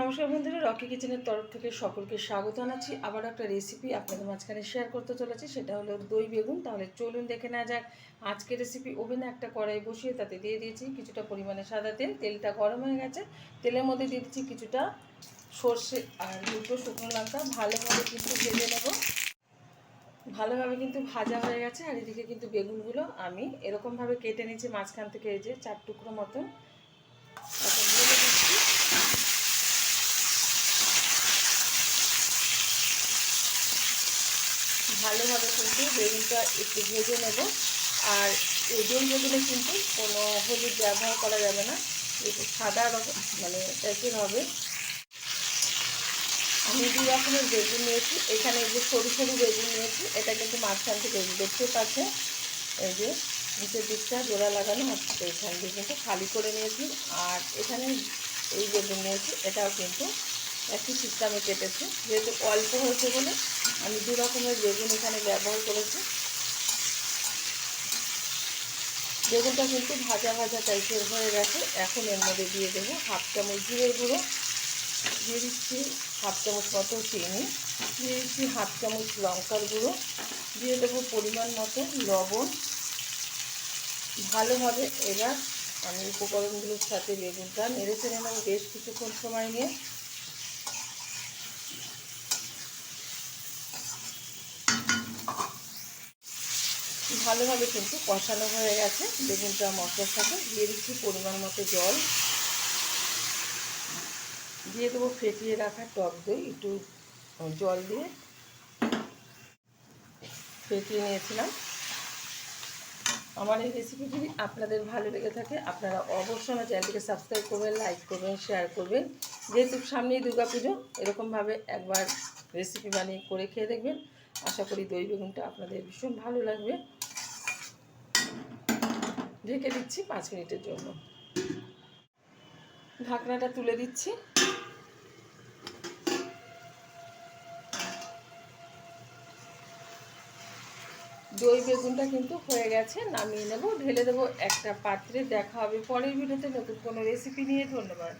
নমস্কার বন্ধুরা, রকি কিচেনের তরফ থেকে সকলকে স্বাগত জানাচ্ছি। আবার একটা রেসিপি আপনাদের মাঝখানে শেয়ার করতে চলেছি, সেটা হলো দই বেগুন। তাহলে চলুন দেখে নেওয়া যাক, আজকের রেসিপি ওভেনে একটা কড়াই বসিয়ে তাতে দিয়ে দিয়েছি কিছুটা পরিমাণে সাদা তেল। তেলটা গরম হয়ে গেছে, তেলের মধ্যে দিয়ে দিচ্ছি কিছুটা সর্ষে আর দুটো শুকনো লঙ্কা। ভালোভাবে কিন্তু ভেজে নেব। ভালোভাবে কিন্তু ভাজা হয়ে গেছে, আর এদিকে কিন্তু বেগুনগুলো আমি এরকমভাবে কেটে নিয়েছি মাঝখান থেকে এই যে চার টুকরো মতন এখন ঢেলে দিচ্ছি ভালোভাবে কিন্তু বেগুনটা একটু ভেজে নেব। আর এই বেগুনে কিন্তু কোনো হলুদ ব্যবহার করা যাবে না, একটু সাদা রকম মানে টাইপের হবে। আমি দু রকমের বেগুন নিয়েছি। এখানে যে সরু সরু বেগুন নিয়েছি, এটা কিন্তু মাঝখান থেকে দেখতে পাচ্ছে। এই যে নিচের দিকটা জোড়া লাগানো হচ্ছে এখান দিয়ে কিন্তু খালি করে নিয়েছি। আর এখানে এই বেগুন নিয়েছি, এটাও কিন্তু একই সিস্টেমে কেটেছি। যেহেতু অল্প হয়েছে বলে আমি দু রকমের বেগুন এখানে ব্যবহার করেছি। বেগুনটা কিন্তু ভাজা ভাজা টাইপের হয়ে গেছে। এখন এর মধ্যে দিয়ে দেবো হাফ চামচ জিরের গুঁড়ো। দিয়ে দিচ্ছি হাফ চামচ মতো চিনি। দিয়ে দিচ্ছি হাফ চামচ লঙ্কার গুঁড়ো। দিয়ে দেবো পরিমাণ মতো লবণ। ভালোভাবে এবার আমি উপকরণগুলোর সাথে বেগুনটা নেড়ে চেড়ে নেব বেশ কিছুক্ষণ সময় নিয়ে। ভালোভাবে কিন্তু কষানো হয়ে গেছে। বেগুনটা মশলার সাথে দিয়ে দিচ্ছি পরিমাণ মতো জল। দিয়ে দেবো ফেটিয়ে রাখা টক দই, একটু জল দিয়ে ফেটিয়ে নিয়েছিলাম। আমার এই রেসিপি যদি আপনাদের ভালো লেগে থাকে, আপনারা অবশ্যই আমার চ্যানেলটিকে সাবস্ক্রাইব করবেন লাইক করবেন শেয়ার করবেন। যেহেতু সামনেই দুর্গা পুজো এরকমভাবে একবার রেসিপি বানিয়ে করে খেয়ে দেখবেন। আশা করি দই বেগুনটা আপনাদের ভীষণ ভালো লাগবে। ঢেকে দিচ্ছি পাঁচ মিনিটের জন্য। ঢাকনাটা তুলে দিচ্ছি। দই বেগুনটা কিন্তু হয়ে গেছে, নামিয়ে নেব, ঢেলে দেবো একটা পাত্রে। দেখা হবে পরের ভিডিওতে। নতুন কোনো রেসিপি নিয়ে। ধন্যবাদ।